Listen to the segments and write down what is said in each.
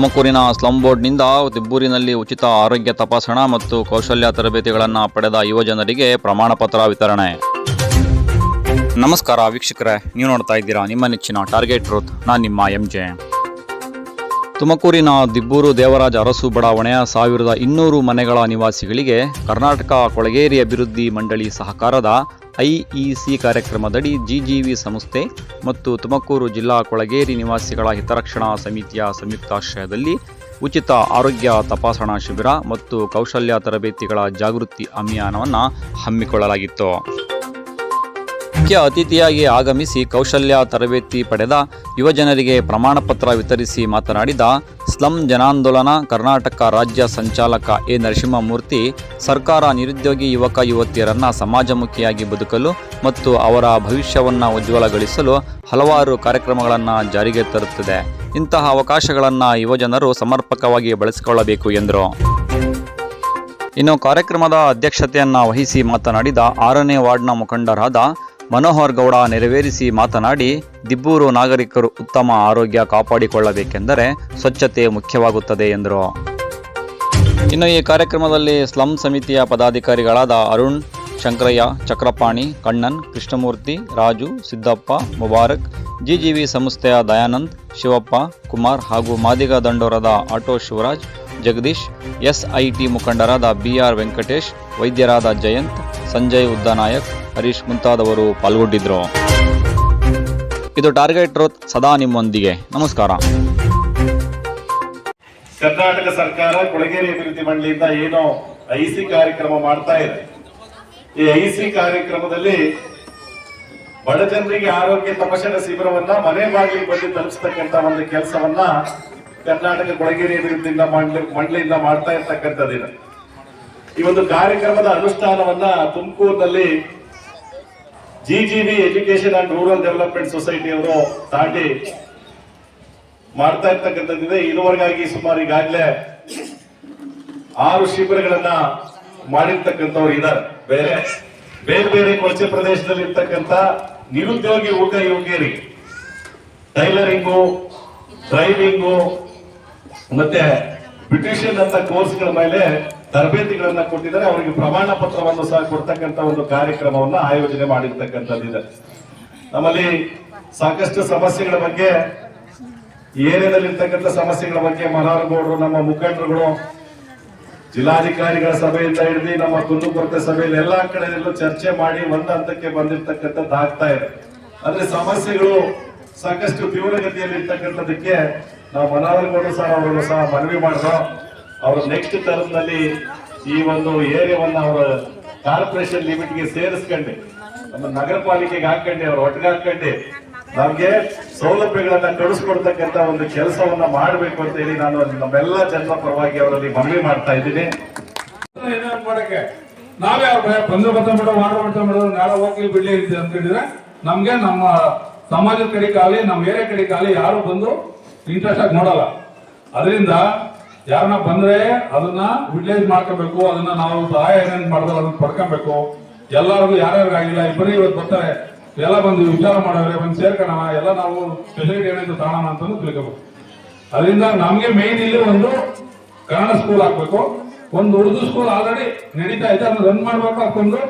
ತುಮಕೂರಿನ ಸ್ಲಂ ಬೋರ್ಡ್ನಿಂದ ದಿಬ್ಬೂರಿನಲ್ಲಿ ಉಚಿತ ಆರೋಗ್ಯ ತಪಾಸಣಾ ಮತ್ತು ಕೌಶಲ್ಯ ತರಬೇತಿಗಳನ್ನು ಪಡೆದ ಯುವಜನರಿಗೆ ಪ್ರಮಾಣ ಪತ್ರ ವಿತರಣೆ. ನಮಸ್ಕಾರ ವೀಕ್ಷಕರೇ, ನೀವು ನೋಡ್ತಾ ಇದ್ದೀರಾ ನಿಮ್ಮ ನೆಚ್ಚಿನ ಟಾರ್ಗೆಟ್ ಟ್ರೂತ್. ನಾನು ನಿಮ್ಮ ಎಂ ಜೆ ತುಮಕೂರಿನ ದಿಬ್ಬೂರು ದೇವರಾಜ ಅರಸು ಬಡಾವಣೆಯ ಸಾವಿರದ ಇನ್ನೂರು ಮನೆಗಳ ನಿವಾಸಿಗಳಿಗೆ ಕರ್ನಾಟಕ ಕೊಳಗೇರಿ ಅಭಿವೃದ್ಧಿ ಮಂಡಳಿ ಸಹಕಾರದ ಐಇಸಿ ಕಾರ್ಯಕ್ರಮದಡಿ ಜಿಜಿವಿ ಸಂಸ್ಥೆ ಮತ್ತು ತುಮಕೂರು ಜಿಲ್ಲಾ ಕೊಳಗೇರಿ ನಿವಾಸಿಗಳ ಹಿತರಕ್ಷಣಾ ಸಮಿತಿಯ ಸಂಯುಕ್ತಾಶ್ರಯದಲ್ಲಿ ಉಚಿತ ಆರೋಗ್ಯ ತಪಾಸಣಾ ಶಿಬಿರ ಮತ್ತು ಕೌಶಲ್ಯ ತರಬೇತಿಗಳ ಜಾಗೃತಿ ಅಭಿಯಾನವನ್ನು ಹಮ್ಮಿಕೊಳ್ಳಲಾಗಿತ್ತು. ಮುಖ್ಯ ಅತಿಥಿಯಾಗಿ ಆಗಮಿಸಿ ಕೌಶಲ್ಯ ತರಬೇತಿ ಪಡೆದ ಯುವಜನರಿಗೆ ಪ್ರಮಾಣ ಪತ್ರ ವಿತರಿಸಿ ಮಾತನಾಡಿದ ಸ್ಲಂ ಜನಾಂದೋಲನ ಕರ್ನಾಟಕ ರಾಜ್ಯ ಸಂಚಾಲಕ ಎ ನರಸಿಂಹಮೂರ್ತಿ, ಸರ್ಕಾರ ನಿರುದ್ಯೋಗಿ ಯುವಕ ಯುವತಿಯರನ್ನು ಸಮಾಜಮುಖಿಯಾಗಿ ಬದುಕಲು ಮತ್ತು ಅವರ ಭವಿಷ್ಯವನ್ನು ಉಜ್ವಲಗೊಳಿಸಲು ಹಲವಾರು ಕಾರ್ಯಕ್ರಮಗಳನ್ನು ಜಾರಿಗೆ ತರುತ್ತದೆ. ಇಂತಹ ಅವಕಾಶಗಳನ್ನು ಯುವಜನರು ಸಮರ್ಪಕವಾಗಿ ಬಳಸಿಕೊಳ್ಳಬೇಕು ಎಂದರು. ಇನ್ನು ಕಾರ್ಯಕ್ರಮದ ಅಧ್ಯಕ್ಷತೆಯನ್ನು ವಹಿಸಿ ಮಾತನಾಡಿದ ಆರನೇ ವಾರ್ಡ್ನ ಮುಖಂಡರಾದ ಮನೋಹರ್ ಗೌಡ ನೆರವೇರಿಸಿ ಮಾತನಾಡಿ, ದಿಬ್ಬೂರು ನಾಗರಿಕರು ಉತ್ತಮ ಆರೋಗ್ಯ ಕಾಪಾಡಿಕೊಳ್ಳಬೇಕೆಂದರೆ ಸ್ವಚ್ಛತೆ ಮುಖ್ಯವಾಗುತ್ತದೆ ಎಂದರು. ಇನ್ನು ಈ ಕಾರ್ಯಕ್ರಮದಲ್ಲಿ ಸ್ಲಂ ಸಮಿತಿಯ ಪದಾಧಿಕಾರಿಗಳಾದ ಅರುಣ್, ಶಂಕರಯ್ಯ, ಚಕ್ರಪಾಣಿ, ಕಣ್ಣನ್, ಕೃಷ್ಣಮೂರ್ತಿ, ರಾಜು, ಸಿದ್ದಪ್ಪ, ಮುಬಾರಕ್, ಜಿಜಿವಿ ಸಂಸ್ಥೆಯ ದಯಾನಂದ್, ಶಿವಪ್ಪ, ಕುಮಾರ್ ಹಾಗೂ ಮಾದಿಗ ದಂಡೋರದ ಆಟೋ ಶಿವರಾಜ್, ಜಗದೀಶ್, ಎಸ್ಐಟಿ ಮುಖಂಡರಾದ ಬಿಆರ್ ವೆಂಕಟೇಶ್, ವೈದ್ಯರಾದ ಜಯಂತ್ ಸಂಜಯ್ ಉದ್ದನಾಯಕ್, ಹರೀಶ್ ಮುಂತಾದವರು ಪಾಲ್ಗೊಂಡಿದ್ರು. ಇದು ಟಾರ್ಗೆಟ್ ರೋತ್ ಸದಾ ನಿಮ್ಮೊಂದಿಗೆ. ನಮಸ್ಕಾರ. ಕರ್ನಾಟಕ ಸರ್ಕಾರ ಕೊಳಗೇರಿ ಅಭಿವೃದ್ಧಿ ಮಂಡಳಿಯಿಂದ ಏನೋ ಐಸಿ ಕಾರ್ಯಕ್ರಮ ಮಾಡ್ತಾ ಇದೆ. ಈ ಐಸಿ ಕಾರ್ಯಕ್ರಮದಲ್ಲಿ ಬಡ ಜನರಿಗೆ ಆರೋಗ್ಯ ತಪಾಸಣಾ ಶಿಬಿರವನ್ನ ಮನೆ ಬಾಗಿಲಿಗೆ ಬಂದು ತಲುಪಿಸ್ತಕ್ಕಂತ ಒಂದು ಕೆಲಸವನ್ನ ಕರ್ನಾಟಕ ಕೊಳಗೇರಿ ಅಭಿವೃದ್ಧಿ ಮಂಡಳಿ ಮಂಡಳಿಯಿಂದ ಮಾಡ್ತಾ ಇರ್ತಕ್ಕಂಥದ್ದು ಇದು. ಈ ಒಂದು ಕಾರ್ಯಕ್ರಮದ ಅನುಷ್ಠಾನವನ್ನ ತುಮಕೂರಿನಲ್ಲಿ GGB education and rural development society ಅವರು ತಾಂಡಿ ಮಾಡ್ತಾ ಇರ್ತಕ್ಕಂಥದ್ದಿದೆ. ಇದುವರೆಗಾಗಿ ಸುಮಾರು ಈಗಾಗಲೇ ಆರು ಶಿಬಿರಗಳನ್ನ ಮಾಡಿರ್ತಕ್ಕಂಥವ್ರು ಇದ್ದಾರೆ. ಬೇರೆ ಬೇರೆ ಬೇರೆ ಕೊಳಚೆ ಪ್ರದೇಶದಲ್ಲಿ ಇರ್ತಕ್ಕಂಥ ನಿರುದ್ಯೋಗಿ ಯುವಕ ಯುವಕಿಯರಿಗೆ ಟೈಲರಿಂಗು, ಡ್ರೈವಿಂಗು, ಮತ್ತೆ ಬ್ಯೂಟಿಷಿಯನ್ ಅಂತ ಕೋರ್ಸ್ಗಳ ಮೇಲೆ ತರಬೇತಿಗಳನ್ನ ಕೊಟ್ಟಿದ್ದಾರೆ. ಅವರಿಗೆ ಪ್ರಮಾಣ ಪತ್ರವನ್ನು ಸಹ ಕೊಡ್ತಕ್ಕಂತ ಒಂದು ಕಾರ್ಯಕ್ರಮವನ್ನು ಆಯೋಜನೆ ಮಾಡಿರ್ತಕ್ಕಂಥದ್ದಿದೆ ನಮ್ಮಲ್ಲಿ ಸಾಕಷ್ಟು ಸಮಸ್ಯೆಗಳ ಬಗ್ಗೆ, ಏರಿಯಾದಲ್ಲಿರ್ತಕ್ಕಂಥ ಸಮಸ್ಯೆಗಳ ಬಗ್ಗೆ ಮನೋಹರ್ ಗೌಡರು, ನಮ್ಮ ಮುಖಂಡರುಗಳು, ಜಿಲ್ಲಾಧಿಕಾರಿಗಳ ಸಭೆಯಿಂದ ಹಿಡಿದು ನಮ್ಮ ಕುಂದುಕೊರತೆ ಸಭೆಯಲ್ಲಿ ಎಲ್ಲಾ ಕಡೆಯಲ್ಲೂ ಚರ್ಚೆ ಮಾಡಿ ಒಂದು ಹಂತಕ್ಕೆ ಬಂದಿರ್ತಕ್ಕಂಥದ್ದು ಆಗ್ತಾ ಇದೆ. ಆದ್ರೆ ಸಮಸ್ಯೆಗಳು ಸಾಕಷ್ಟು ತೀವ್ರಗತಿಯಲ್ಲಿ ಇರ್ತಕ್ಕಂಥದಕ್ಕೆ ನಾವು ಮನೋಹರ್ ಗೌಡರು ಸಹ ಅವರು ಸಹ ಮನವಿ ಮಾಡಿದ್ರು ಅವರು ನೆಕ್ಸ್ಟ್ ಟರ್ಮ್ನಲ್ಲಿ ಈ ಒಂದು ಏರಿಯಾವನ್ನ ಅವರ ಕಾರ್ಪೊರೇಷನ್ ಲಿಮಿಟ್ಗೆ ಸೇರಿಸ್ಕೊಂಡೆ. ನಮ್ಮ ನಗರ ಪಾಲಿಕೆಗೆ ಹಾಕೊಂಡೆ, ಅವ್ರ ಒಟ್ಟಿಗೆ ಹಾಕೊಂಡೆ. ನಮ್ಗೆ ಸೌಲಭ್ಯಗಳನ್ನ ಕಳಿಸ್ಕೊಡ್ತಕ್ಕಂತ ಒಂದು ಕೆಲಸವನ್ನ ಮಾಡಬೇಕು ಅಂತ ಹೇಳಿ ನಾನು ನಮ್ಮೆಲ್ಲ ಜನರ ಪರವಾಗಿ ಅವರಲ್ಲಿ ಮನವಿ ಮಾಡ್ತಾ ಇದ್ದೀನಿ. ಮಾಡಕ್ಕೆ? ನಾವೇ ಅವ್ರ ಬಂದು ಬರ್ತಾ ಬಿಡೋ ಮಾಡ್ತಾ ಬಿಡ್ತಾ ಬಿಡೋದು ನಾಳೆ ಹೋಗ್ಲಿ ಬಿಡ್ಲಿ ಅಂತ ಹೇಳಿದ್ರೆ ನಮ್ಗೆ ನಮ್ಮ ಸಮಾಜದ ಕಡೆ ಕಾಲಿ ನಮ್ಮ ಏರಿಯಾ ಕಡೆ ಕಾಲಿ ಯಾರು ಬಂದು ಇಂಟ್ರೆಸ್ಟ್ ಆಗಿ ನೋಡಲ್ಲ. ಅದರಿಂದ ಯಾರನ್ನ ಬಂದ್ರೆ ಅದನ್ನ ಯುಟಿಲೈಸ್ ಮಾಡ್ಕೋಬೇಕು, ಅದನ್ನ ನಾವು ಸಹಾಯ ಏನೇನ್ ಮಾಡಿದ್ರೆ ಅದನ್ನ ಪಡ್ಕೊಬೇಕು. ಎಲ್ಲರಿಗೂ ಆಗಿಲ್ಲ ಇಬ್ಬರೇ ಇವತ್ತು ಬರ್ತಾರೆ. ಎಲ್ಲ ಬಂದು ವಿಚಾರ ಮಾಡೋರೆ, ಬಂದು ಸೇರ್ಕೊಳ್ಳೋಣ ಎಲ್ಲ ನಾವು ಫೆಸಿಲಿಟಿ ಏನಾಯ್ತು ತಾಣ ಅಂತ ತಿಳ್ಕೋಬೇಕು. ಅದರಿಂದ ನಮಗೆ ಮೇನ್ ಇಲ್ಲಿ ಒಂದು ಕನ್ನಡ ಸ್ಕೂಲ್ ಹಾಕ್ಬೇಕು ಒಂದು ಉರ್ದು ಸ್ಕೂಲ್ ಆಲ್ರೆಡಿ ನಡೀತಾ ಇದೆ, ಅದನ್ನ ರನ್ ಮಾಡ್ಬೇಕು ಅಂತಂದು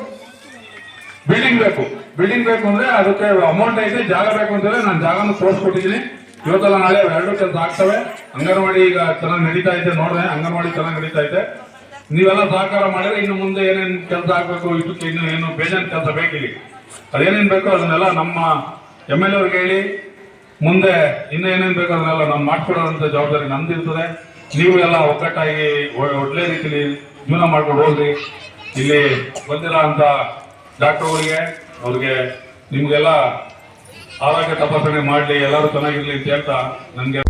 ಬಿಲ್ಡಿಂಗ್ ಬೇಕು. ಬಿಲ್ಡಿಂಗ್ ಬೇಕು ಅಂದ್ರೆ ಅದಕ್ಕೆ ಅಮೌಂಟ್ ಐತೆ, ಜಾಗ ಬೇಕು ಅಂತಂದ್ರೆ ನಾನು ಜಾಗನ ತೋರಿಸ್ಕೊಟ್ಟಿದ್ದೀನಿ. ಇವತ್ತಲ್ಲ ನಾಳೆ ಎರಡು ಕೆಲಸ ಆಗ್ತವೆ. ಅಂಗನವಾಡಿ ಈಗ ಚೆನ್ನಾಗಿ ನಡೀತಾ ಇದೆ, ನೋಡಿದೆ, ಅಂಗನವಾಡಿ ಚೆನ್ನಾಗಿ ನಡೀತಾ ಇದೆ. ನೀವೆಲ್ಲ ಸಹಕಾರ ಮಾಡಿದ್ರೆ ಇನ್ನು ಮುಂದೆ ಏನೇನು ಕೆಲಸ ಆಗ್ಬೇಕು, ಇದಕ್ಕೆ ಇನ್ನು ಏನು ಬೇಜಾನ್ ಕೆಲಸ ಬೇಕಿಲ್ಲ. ಅದೇನೇನು ಬೇಕೋ ಅದನ್ನೆಲ್ಲ ನಮ್ಮ ಎಂ ಎಲ್ ಅವ್ರಿಗೆ ಹೇಳಿ, ಮುಂದೆ ಇನ್ನು ಏನೇನು ಬೇಕೋ ಅದನ್ನೆಲ್ಲ ನಾವು ಮಾಡ್ಕೊಡೋದಂತ ಜವಾಬ್ದಾರಿ ನಮ್ದಿರ್ತದೆ ನೀವು ಎಲ್ಲ ಒಗ್ಗಟ್ಟಾಗಿ ಒಳ್ಳೆ ರೀತಿಲಿ ಜೀವನ ಮಾಡ್ಕೊಂಡು ಹೋಗ್ರಿ. ಇಲ್ಲಿ ಬಂದಿರೋ ಅಂತ ಡಾಕ್ಟರ್ಗಳಿಗೆ, ಅವ್ರಿಗೆ ನಿಮ್ಗೆಲ್ಲ ಆರೋಗ್ಯ ತಪಾಸಣೆ ಮಾಡ್ಲಿ ಎಲ್ಲರೂ ಚೆನ್ನಾಗಿರ್ಲಿ ಅಂತ ಹೇಳ್ತಾ ನನ್ಗೆ